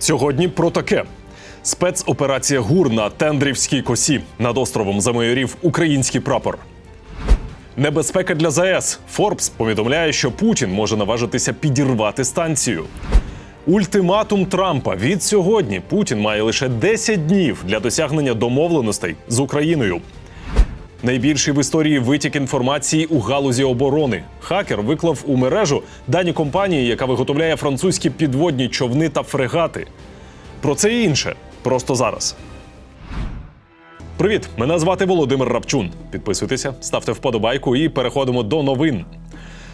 Сьогодні про таке. Спецоперація ГУР на Тендрівській косі. Над островом замайорів український прапор. Небезпека для ЗАЕС. Форбс повідомляє, що Путін може наважитися підірвати станцію. Ультиматум Трампа від сьогодні Путін має лише 10 днів для досягнення домовленостей з Україною. Найбільший в історії витік інформації у галузі оборони. Хакер виклав у мережу дані компанії, яка виготовляє французькі підводні човни та фрегати. Про це і інше просто зараз. Привіт! Мене звати Володимир Рапчун. Підписуйтеся, ставте вподобайку і переходимо до новин.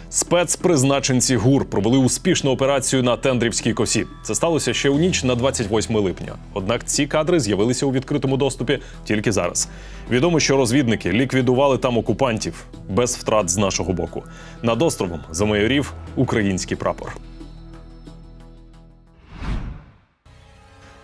Спецпризначенці ГУР провели успішну операцію на Тендрівській косі. Це сталося ще у ніч на 28 липня. Однак ці кадри з'явилися у відкритому доступі тільки зараз. Відомо, що розвідники ліквідували там окупантів без втрат з нашого боку. Над островом замайорів український прапор.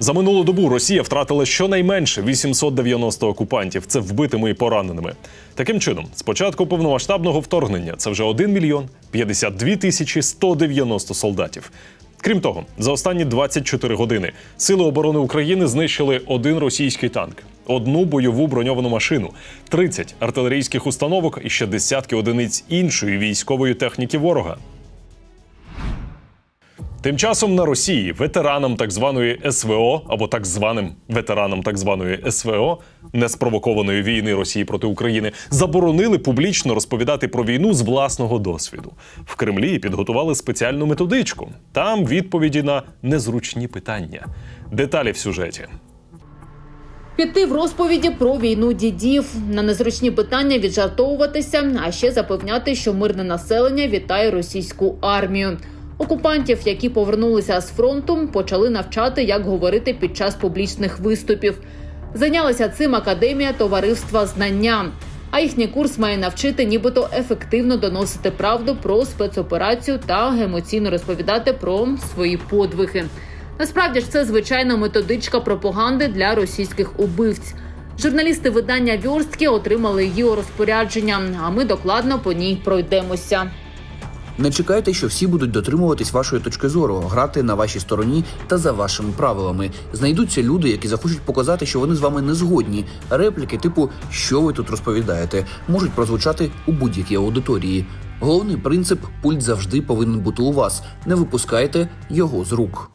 За минулу добу Росія втратила щонайменше 890 окупантів. Це вбитими і пораненими. Таким чином, з початку повномасштабного вторгнення це вже 1 мільйон 52 тисячі 190 солдатів. Крім того, за останні 24 години сили оборони України знищили один російський танк, одну бойову броньовану машину, 30 артилерійських установок і ще десятки одиниць іншої військової техніки ворога. Тим часом на Росії ветеранам так званої СВО або так званим ветеранам так званої СВО неспровокованої війни Росії проти України заборонили публічно розповідати про війну з власного досвіду. В Кремлі підготували спеціальну методичку. Там відповіді на незручні питання. Деталі в сюжеті. Піти в розповіді про війну дідів, на незручні питання віджартовуватися, а ще запевняти, що мирне населення вітає російську армію. Окупантів, які повернулися з фронту, почали навчати, як говорити під час публічних виступів. Зайнялася цим академія товариства знання. А їхній курс має навчити, нібито ефективно доносити правду про спецоперацію та емоційно розповідати про свої подвиги. Насправді ж це звичайна методичка пропаганди для російських убивць. Журналісти видання Вьорстки отримали її у розпорядження, а ми докладно по ній пройдемося. Не чекайте, що всі будуть дотримуватись вашої точки зору, грати на вашій стороні та за вашими правилами. Знайдуться люди, які захочуть показати, що вони з вами не згодні. Репліки, типу що ви тут розповідаєте, можуть прозвучати у будь-якій аудиторії. Головний принцип пульт завжди повинен бути у вас. Не випускайте його з рук.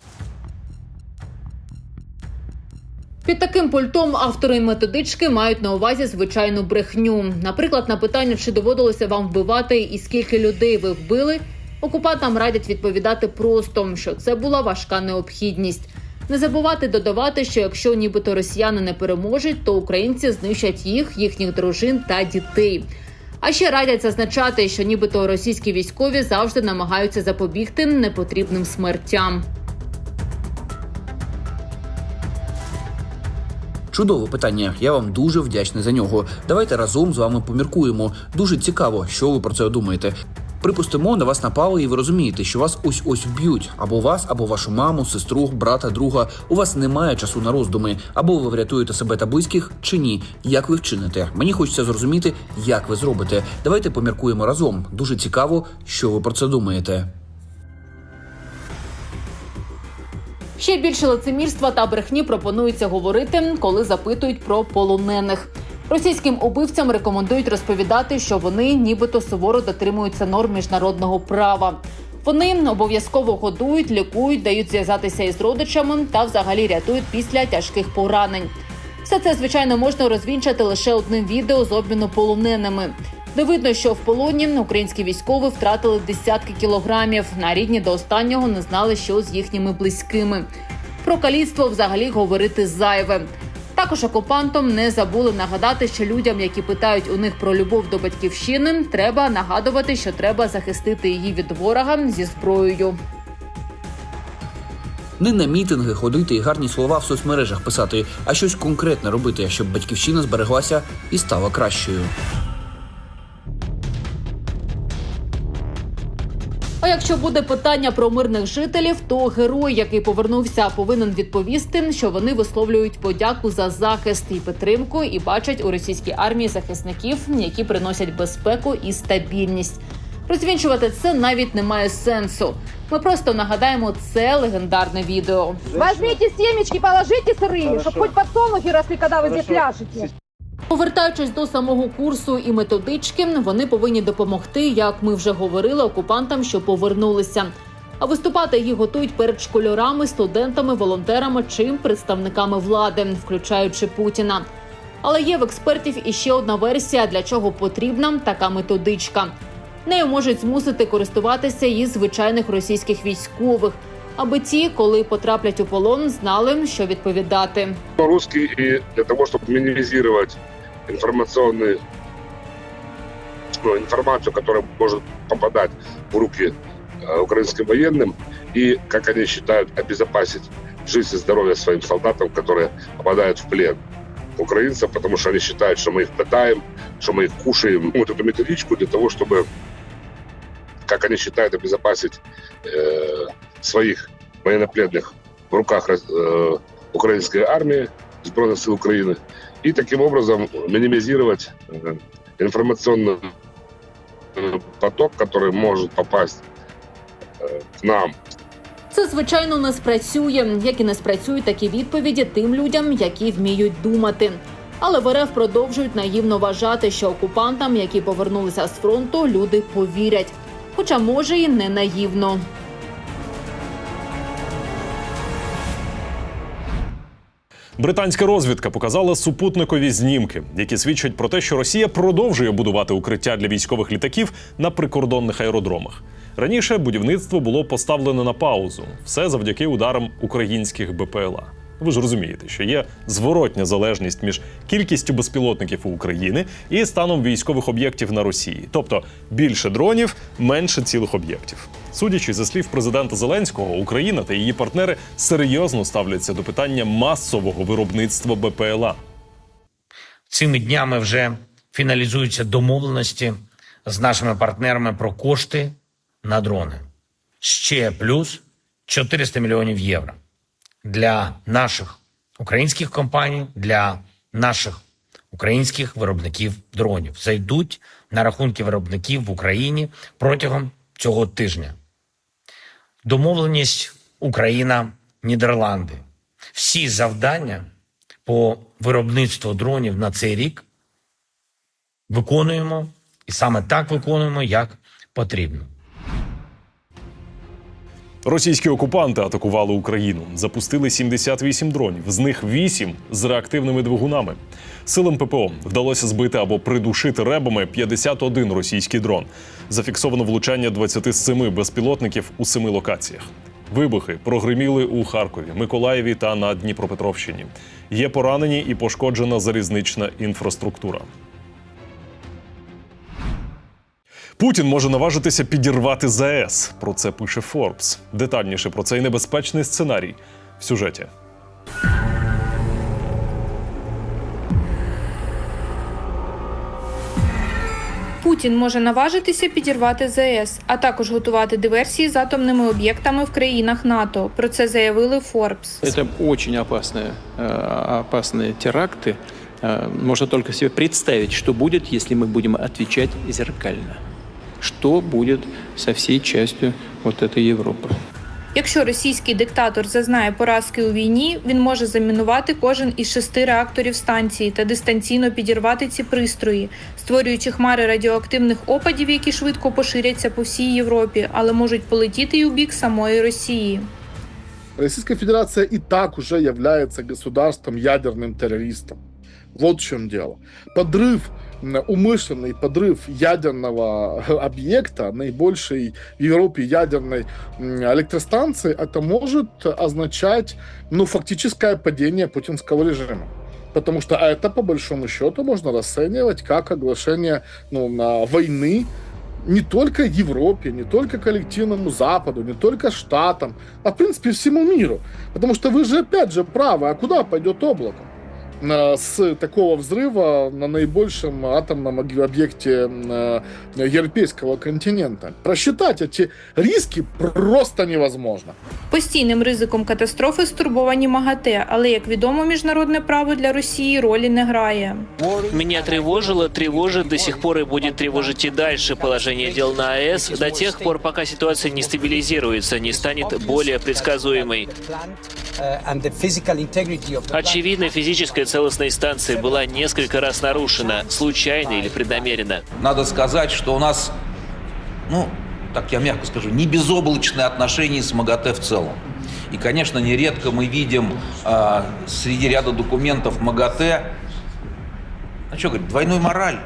Під таким пультом автори методички мають на увазі звичайну брехню. Наприклад, на питання, чи доводилося вам вбивати і скільки людей ви вбили, окупантам радять відповідати просто, що це була важка необхідність. Не забувати додавати, що якщо нібито росіяни не переможуть, то українці знищать їх, їхніх дружин та дітей. А ще радять зазначати, що нібито російські військові завжди намагаються запобігти непотрібним смертям. Чудове питання. Я вам дуже вдячний за нього. Давайте разом з вами поміркуємо. Дуже цікаво, що ви про це думаєте. Припустимо, на вас напали, і ви розумієте, що вас ось ось вб'ють або вас, або вашу маму, сестру, брата, друга. У вас немає часу на роздуми, або ви врятуєте себе та близьких, чи ні. Як ви вчините? Мені хочеться зрозуміти, як ви зробите. Давайте поміркуємо разом. Дуже цікаво, що ви про це думаєте. Ще більше лицемірства та брехні пропонується говорити, коли запитують про полонених. Російським убивцям рекомендують розповідати, що вони нібито суворо дотримуються норм міжнародного права. Вони обов'язково годують, лікують, дають зв'язатися із родичами та взагалі рятують після тяжких поранень. Все це звичайно можна розвінчати лише одним відео з обміну полоненими. Де видно, що в полоні українські військові втратили десятки кілограмів. На рідні до останнього не знали, що з їхніми близькими. Про каліцтво взагалі говорити зайве. Також окупантам не забули нагадати, що людям, які питають у них про любов до батьківщини, треба нагадувати, що треба захистити її від ворога зі зброєю. Не на мітинги ходити і гарні слова в соцмережах писати, а щось конкретне робити, щоб батьківщина збереглася і стала кращою. якщо буде питання про мирних жителів, то герой, який повернувся, повинен відповісти, що вони висловлюють подяку за захист і підтримку, і бачать у російській армії захисників, які приносять безпеку і стабільність. Розвінчувати це навіть немає сенсу. Ми просто нагадаємо це легендарне відео. Возьмите семечки, положите сырые, Хорошо. чтобы хоть подсолнухи росли, когда вы здесь Хорошо. ляжете. Повертаючись до самого курсу і методички, вони повинні допомогти, як ми вже говорили, окупантам, що повернулися. А виступати їх готують перед школярами, студентами, волонтерами чи представниками влади, включаючи Путіна. Але є в експертів іще одна версія, для чого потрібна така методичка. Нею можуть змусити користуватися і звичайних російських військових, аби ті, коли потраплять у полон, знали, що відповідати. русский и для того, чтобы минимизировать информационный, ну, информацию, которая может попадать в руки э, украинским военным, и, как они считают, обезопасить жизнь и здоровье своим солдатам, которые попадают в плен украинцев, потому что они считают, что мы их пытаем, что мы их кушаем. Вот эту методичку для того, чтобы, как они считают, обезопасить э, своих военнопленных в руках э, украинской армии, Збройных сил Украины, и таким образом минимизировать э, информационный э, поток, который может попасть э, к нам. Це звичайно не спрацює, як і не спрацюють такі відповіді тим людям, які вміють думати. Але в РФ продовжують наївно вважати, що окупантам, які повернулися з фронту, люди повірять. Хоча може і не наївно. Британська розвідка показала супутникові знімки, які свідчать про те, що Росія продовжує будувати укриття для військових літаків на прикордонних аеродромах. Раніше будівництво було поставлено на паузу, все завдяки ударам українських БПЛА. Ви ж розумієте, що є зворотня залежність між кількістю безпілотників у України і станом військових об'єктів на Росії, тобто більше дронів, менше цілих об'єктів. Судячи зі слів президента Зеленського, Україна та її партнери серйозно ставляться до питання масового виробництва БПЛА. Цими днями вже фіналізуються домовленості з нашими партнерами про кошти на дрони. Ще плюс 400 мільйонів євро для наших українських компаній, для наших українських виробників дронів. Зайдуть на рахунки виробників в Україні протягом цього тижня. Домовленість Україна, Нідерланди. Всі завдання по виробництву дронів на цей рік виконуємо і саме так виконуємо, як потрібно. Російські окупанти атакували Україну, запустили 78 дронів, з них 8 з реактивними двигунами. Силам ППО вдалося збити або придушити ребами 51 російський дрон. Зафіксовано влучання 27 безпілотників у семи локаціях. Вибухи прогриміли у Харкові, Миколаєві та на Дніпропетровщині. Є поранені і пошкоджена залізнична інфраструктура. Путін може наважитися підірвати ЗАЕС. Про це пише Forbes. Детальніше про цей небезпечний сценарій в сюжеті. Путін може наважитися підірвати ЗАЕС, а також готувати диверсії з атомними об'єктами в країнах НАТО. Про це заявили Forbes. Это очень опасные, э, опасные теракты. Э, Можно только себе представить, что будет, если мы будем отвечать зеркально. Что будет со всей частью вот этой Европы. Якщо російський диктатор зазнає поразки у війні, він може замінувати кожен із шести реакторів станції та дистанційно підірвати ці пристрої, створюючи хмари радіоактивних опадів, які швидко поширяться по всій Європі, але можуть полетіти й у бік самої Росії. Российская Федерация и так уже является государством ядерным террористом. Вот в чем дело. Подрыв, м, умышленный подрыв ядерного объекта, наибольшей в Европе ядерной электростанции, это может означать, ну, фактическое падение путинского режима. Потому что это, по большому счету, можно расценивать как оглашение ну, на войны не только Европе, не только коллективному Западу, не только Штатам, а в принципе всему миру. Потому что вы же опять же правы, а куда пойдет облако? э, с такого взрыва на наибольшем атомном ог- объекте э, европейского континента. Просчитать эти риски просто невозможно. Постійним ризиком катастрофи стурбовані МАГАТЕ, але як відомо, міжнародне право для Росії ролі не грає. Меня тревожило, тревожит до сих пор и будет тревожить и дальше положение дел на АЭС до тех пор, пока ситуация не стабилизируется, не станет более предсказуемой. Очевидно, физическая целостность станции была несколько раз нарушена, случайно или преднамеренно. Надо сказать, что у нас, ну, так я мягко скажу, не безоблачные отношения с МАГАТЭ в целом. И, конечно, нередко мы видим а, среди ряда документов МАГАТЭ, ну что говорить, двойную мораль.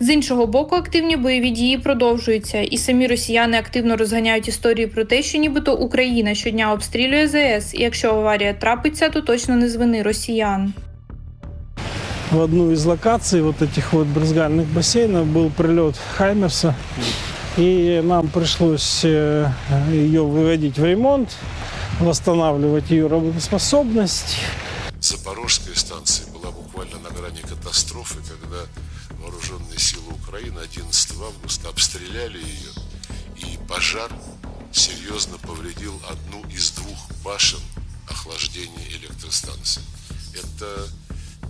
З іншого боку, активні бойові дії продовжуються, і самі росіяни активно розганяють історії про те, що нібито Україна щодня обстрілює ЗС, і якщо аварія трапиться, то точно не з вини росіян. в одну из локаций вот этих вот брызгальных бассейнов был прилет Хаймерса. И нам пришлось э, ее выводить в ремонт, восстанавливать ее работоспособность. Запорожская станция была буквально на грани катастрофы, когда вооруженные силы Украины 11 августа обстреляли ее, и пожар серьезно повредил одну из двух башен охлаждения электростанции. Это э,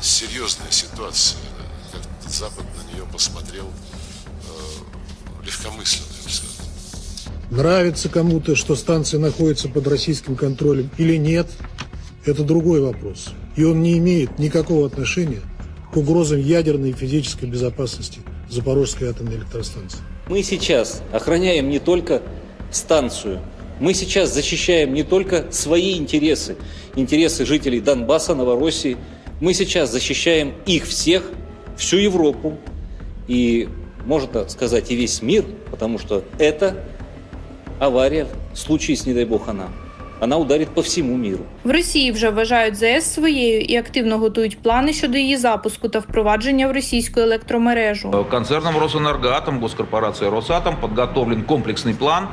серьезная ситуация. Как Запад на нее посмотрел э, легкомысленно. Нравится кому-то, что станция находится под российским контролем или нет, это другой вопрос. И он не имеет никакого отношения к угрозам ядерной и физической безопасности Запорожской атомной электростанции. Мы сейчас охраняем не только станцию, мы сейчас защищаем не только свои интересы, интересы жителей Донбасса, Новороссии, мы сейчас защищаем их всех, всю Европу и, можно сказать, и весь мир, потому что это авария, случись, не дай бог, она, она ударит по всему миру. В Росії вже вважають ЗС своєю і активно готують плани щодо її запуску та впровадження в російську електромережу. Концерном Росэнергоатом, госкорпорацией Росатом подготовлен комплексный план,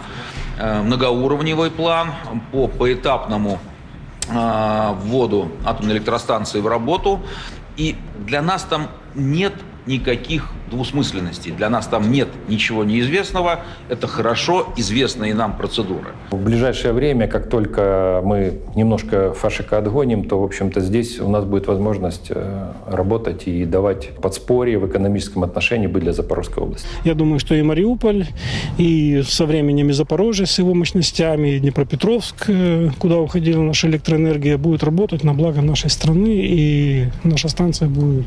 э, многоуровневый план по поэтапному э, вводу атомной электростанции в работу. И для нас там нет никаких двусмысленностей. Для нас там нет ничего неизвестного. Это хорошо известные нам процедуры. В ближайшее время, как только мы немножко фашика отгоним, то, в общем-то, здесь у нас будет возможность э, работать и давать подспорье в экономическом отношении быть для Запорожской области. Я думаю, что и Мариуполь, и со временем и Запорожье с его мощностями, и Днепропетровск, э, куда уходила наша электроэнергия, будет работать на благо нашей страны, и наша станция будет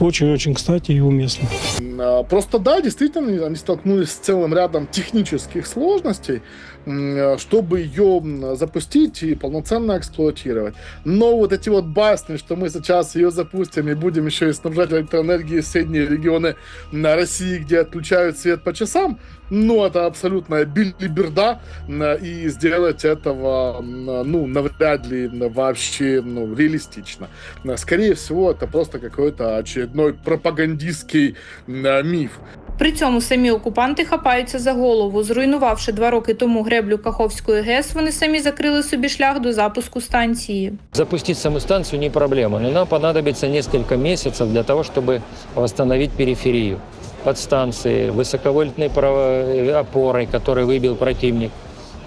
очень-очень кстати и уместна. E Просто да, действительно, они столкнулись с целым рядом технических сложностей, м, чтобы ее запустить и полноценно эксплуатировать. Но вот эти вот басни, что мы сейчас ее запустим и будем еще и снабжать электроэнергией соседние регионы на России, где отключают свет по часам, ну, это абсолютная билиберда, и сделать этого, ну, навряд ли вообще, ну, реалистично. Скорее всего, это просто какой-то очередной пропагандистский м, миф. При цьому самі окупанти хапаються за голову. Зруйнувавши два роки тому греблю Каховської ГЕС, вони самі закрили собі шлях до запуску станції. Запустить саму станцию не проблема, но нам понадобится несколько месяцев для того, чтобы восстановить периферию подстанции, высоковольтной право- опорой, которую выбил противник.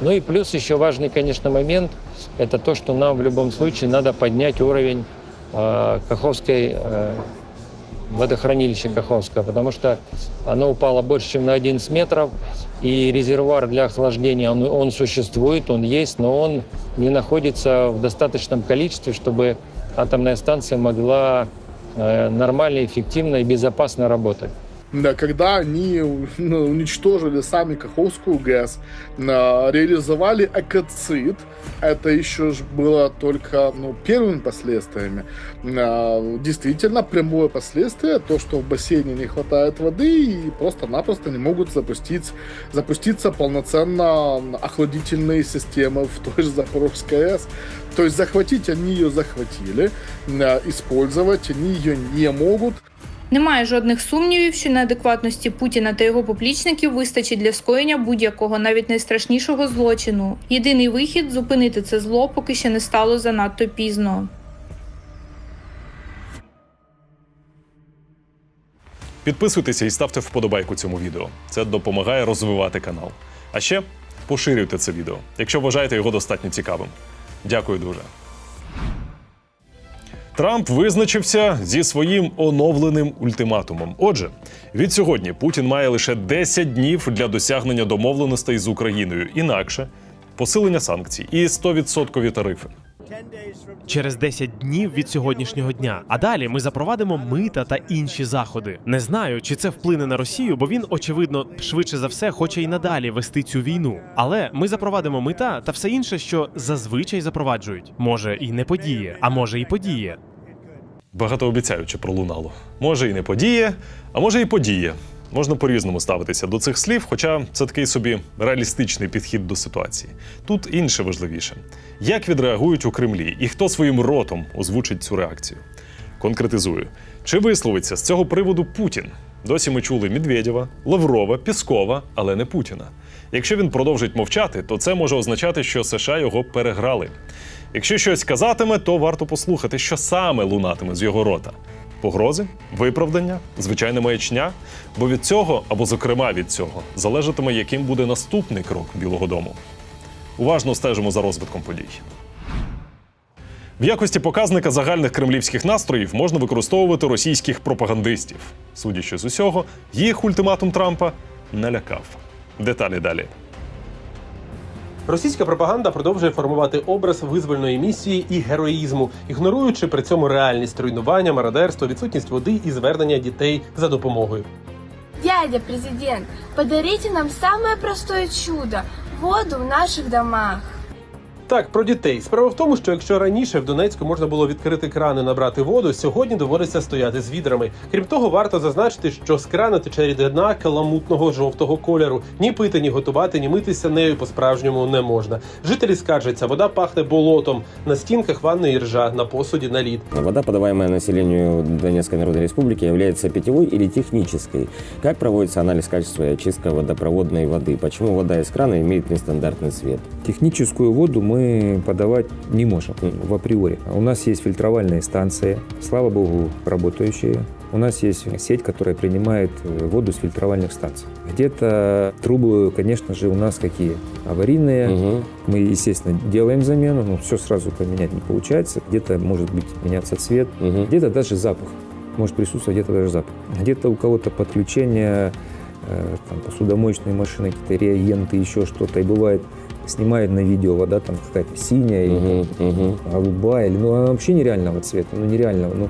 Ну и плюс еще важный, конечно, момент – это то, что нам в любом случае надо поднять уровень э, Каховской э, водохранилища Каховского, потому что оно упало больше, чем на 11 метров, и резервуар для охлаждения, он, он существует, он есть, но он не находится в достаточном количестве, чтобы атомная станция могла э, нормально, эффективно и безопасно работать. Да, когда они ну, уничтожили сами Каховскую ГЭС, а, реализовали экоцид, это еще было только ну, первыми последствиями. А, Действительно, прямое последствие, то, что в бассейне не хватает воды и просто-напросто не могут запустить, запуститься полноценно охладительные системы в той же Запорожской АЭС. То есть захватить они ее захватили, а, использовать они ее не могут. Немає жодних сумнівів, що неадекватності Путіна та його поплічників вистачить для скоєння будь-якого, навіть найстрашнішого злочину. Єдиний вихід зупинити це зло, поки ще не стало занадто пізно. Підписуйтеся і ставте вподобайку цьому відео. Це допомагає розвивати канал. А ще поширюйте це відео, якщо вважаєте його достатньо цікавим. Дякую дуже. Трамп визначився зі своїм оновленим ультиматумом. Отже, від сьогодні Путін має лише 10 днів для досягнення домовленостей з Україною. Інакше посилення санкцій і 100% тарифи. Через 10 днів від сьогоднішнього дня. А далі ми запровадимо мита та інші заходи. Не знаю, чи це вплине на Росію, бо він, очевидно, швидше за все хоче і надалі вести цю війну. Але ми запровадимо мита та все інше, що зазвичай запроваджують. Може і не подіє, а може і подіє. Багатообіцяюче пролунало. Може і не подіє, а може і подіє. Можна по-різному ставитися до цих слів, хоча це такий собі реалістичний підхід до ситуації. Тут інше важливіше: як відреагують у Кремлі і хто своїм ротом озвучить цю реакцію. Конкретизую, чи висловиться з цього приводу Путін? Досі ми чули Медведєва, Лаврова, Піскова, але не Путіна. Якщо він продовжить мовчати, то це може означати, що США його переграли. Якщо щось казатиме, то варто послухати, що саме лунатиме з його рота. Погрози, виправдання, звичайна маячня. Бо від цього, або зокрема від цього, залежатиме, яким буде наступний крок Білого Дому. Уважно стежимо за розвитком подій. В якості показника загальних кремлівських настроїв можна використовувати російських пропагандистів. Судячи з усього, їх ультиматум Трампа не лякав. Деталі далі. Російська пропаганда продовжує формувати образ визвольної місії і героїзму, ігноруючи при цьому реальність руйнування, мародерство, відсутність води і звернення дітей за допомогою. Дядя президент, подарите нам самое простое чудо – воду в наших домах. Так, про дітей. Справа в тому, що якщо раніше в Донецьку можна було відкрити крани набрати воду, сьогодні доводиться стояти з відрами. Крім того, варто зазначити, що з крана тече рідина каламутного жовтого кольору. Ні пити, ні готувати, ні митися нею по-справжньому не можна. Жителі скаржаться, вода пахне болотом. На стінках ванної ржа, на посуді наліт. Вода, подаваемая населению Донецкой Народной Республики, является питьевой или технической. Как проводится анализ качества и очистка водопроводной воды? Почему вода из крана имеет нестандартный цвет? Техническую воду мы подавать не можем в априори. У нас есть фильтровальные станции, слава богу, работающие. У нас есть сеть, которая принимает э, воду с фильтровальных станций. Где-то трубы, конечно же, у нас какие? Аварийные. Мгм. Мы, естественно, делаем замену, но все сразу поменять не получается. Где-то может быть меняться цвет, Мгм. где-то даже запах. Может присутствовать где-то даже запах. Где-то у кого-то подключение э, там, посудомоечной машины, какие-то реагенты, еще что-то. И бывает, снимает на видео вода там какая-то синяя, или Мгм, мгм. голубая, или, ну, она вообще нереального цвета, ну, нереального. Ну,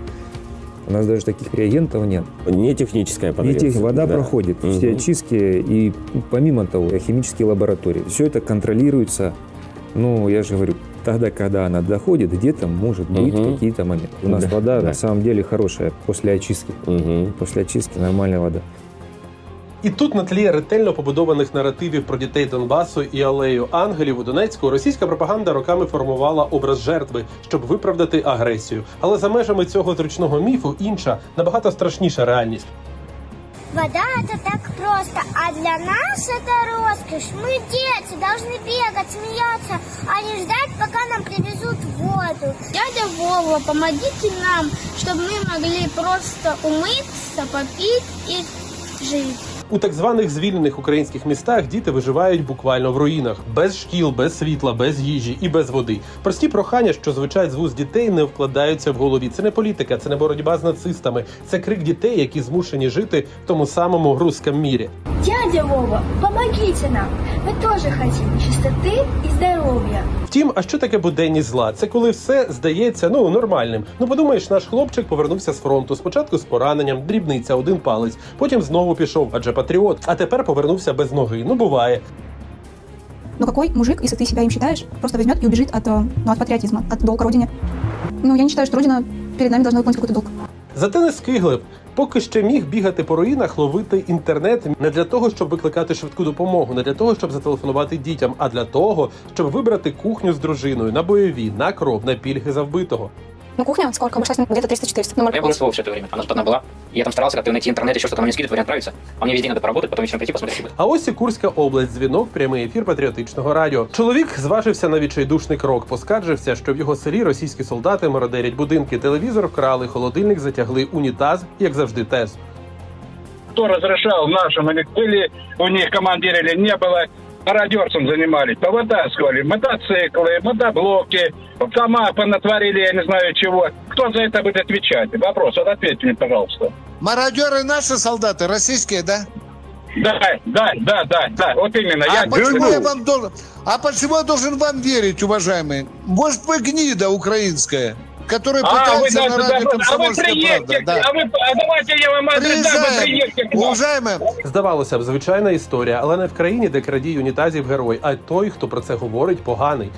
у нас даже таких реагентов нет. Не техническая Не подается. тех- вода Да. проходит все Мгм. очистки и помимо того химические лаборатории. Все это контролируется. Ну, я же говорю, тогда, когда она доходит, где-то может быть Мгм. какие-то моменты. У нас Да, вода да. на самом деле хорошая после очистки. Мгм. После очистки нормальная вода. І тут на тлі ретельно побудованих наративів про дітей Донбасу і алею ангелів у Донецьку російська пропаганда роками формувала образ жертви, щоб виправдати агресію. Але за межами цього зручного міфу інша набагато страшніша реальність. Вода – это так просто, а для нас это роскошь. Мы дети, должны бегать, смеяться, а не ждать, пока нам привезут воду. Дядя Вова, помогите нам, чтобы мы могли просто умыться, попить и жить. У так званих звільнених українських містах діти виживають буквально в руїнах, без шкіл, без світла, без їжі і без води. Прості прохання, що звучать з вуст дітей, не вкладаються в голові. Це не політика, це не боротьба з нацистами. Це крик дітей, які змушені жити в тому самому русском мірі. Дядя Вова, помогите нам. Мы тоже хотим чистоты и здоровья. Втім, а що таке буденність зла? Це коли все здається ну нормальним. Ну подумаєш, наш хлопчик повернувся з фронту. Спочатку з пораненням, дрібниця, один палець. Потім знову пішов, адже патріот. А тепер повернувся без ноги. Ну буває. Ну какой мужик, если ты себя им считаешь, просто возьмет и убежит от, э, ну, от патриотизма, от долга родине? Ну, я не считаю, что родина перед нами должна выполнить какой-то долг. Зате не скиглив. Поки ще міг бігати по руїнах, ловити інтернет не для того, щоб викликати швидку допомогу, не для того, щоб зателефонувати дітям, а для того, щоб вибрати кухню з дружиною на бойові, на кров, на пільги за вбитого. Ну, кухня сколько? Обошлась мне где-то 300-400. Ну, Я был СВО все это время, она же одна была. Я там старался как-то найти интернет, еще что-то, но мне скидывать, вариант нравится. А мне везде надо поработать, потом вечером прийти, посмотреть. А ось і Курська область, дзвінок, прямий ефір патріотичного радіо. Чоловік зважився на відчайдушний крок, поскаржився, що в його селі російські солдати мародерять будинки, телевізор вкрали, холодильник затягли, унітаз, як завжди, тез. кто разрешал нашим, или были у них командиры, или не было, мародерством занимались, повытаскивали мотоциклы, мотоблоки, сама понатворили, я не знаю чего. Кто за это будет отвечать? Вопрос, вот ответьте мне, пожалуйста. Мародеры наши солдаты, российские, да? Да, да, да, да, да, вот именно. А я почему я вам должен... А почему я должен вам верить, уважаемые? Может, вы гнида украинская, которая А, вы пытается даже- на даже- радио а вы «Комсомольская приедете, правда». Да. а вы, а давайте я вам адрес дам, вы Приезжаем. приедете к нам. Уважаемые, Здавалося б, звичайна історія, але не в країні, де крадій унітазів герой, а той, хто про це говорить, поганий.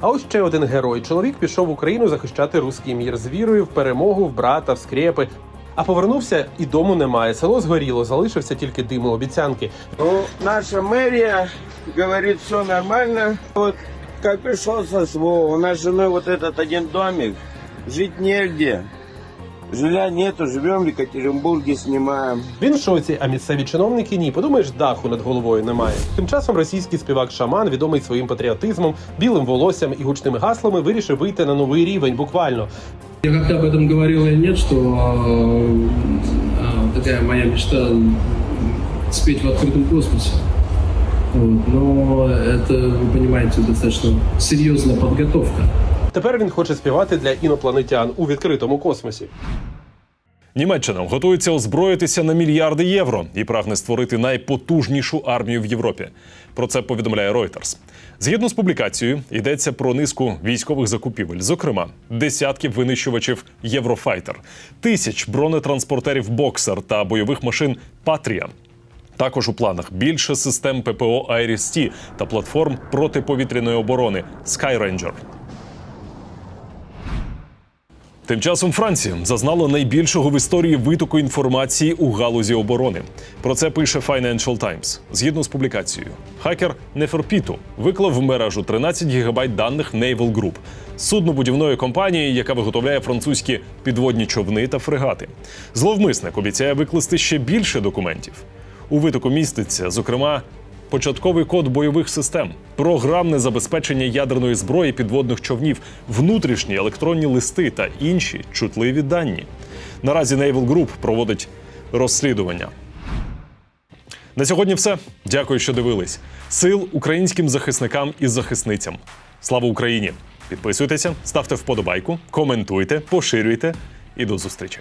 А ось ще один герой. Чоловік пішов в Україну захищати руський мір з вірою в перемогу, в брата, в скрепи. А повернувся і дому немає. Село згоріло, залишився тільки дим і обіцянки. Ну, наша мэрия говорит, все нормально. Вот как пришел со СВО, у нас с женой вот этот один домик, жить негде. Жилья нету, живем в Екатеринбурге, снимаем. Він в шоці, а місцеві чиновники ні. Подумаєш, даху над головою немає. Тим часом російський співак Шаман, відомий своїм патріотизмом, білим волоссям і гучними гаслами, вирішив вийти на новий рівень. Буквально Я как-то об этом говорил или нет, что э, э, такая моя мечта м, спеть в открытом космосе. Вот. Но это, вы понимаете, достаточно серьезная подготовка. тепер він хоче співати для інопланетян у відкритому космосі. Німеччина готується озброїтися на мільярди євро і прагне створити найпотужнішу армію в Європі. Про це повідомляє Reuters. Згідно з публікацією, йдеться про низку військових закупівель, зокрема, десятків винищувачів Єврофайтер, тисяч бронетранспортерів Боксер та бойових машин Патрія. Також у планах більше систем ППО Айріс-Т та платформ протиповітряної оборони Skyranger. Тим часом Франція зазнала найбільшого в історії витоку інформації у галузі оборони. Про це пише Financial Times. Згідно з публікацією, хакер Неферпіту виклав в мережу 13 гігабайт даних Naval Group, суднобудівної компанії, яка виготовляє французькі підводні човни та фрегати. Зловмисник обіцяє викласти ще більше документів. У витоку міститься, зокрема, початковий код бойових систем, програмне забезпечення ядерної зброї підводних човнів, внутрішні електронні листи та інші чутливі дані. Наразі Naval Group проводить розслідування. На сьогодні все. Дякую, що дивились. Сил українським захисникам і захисницям. Слава Україні! Підписуйтеся, ставте вподобайку, коментуйте, поширюйте і до зустрічі.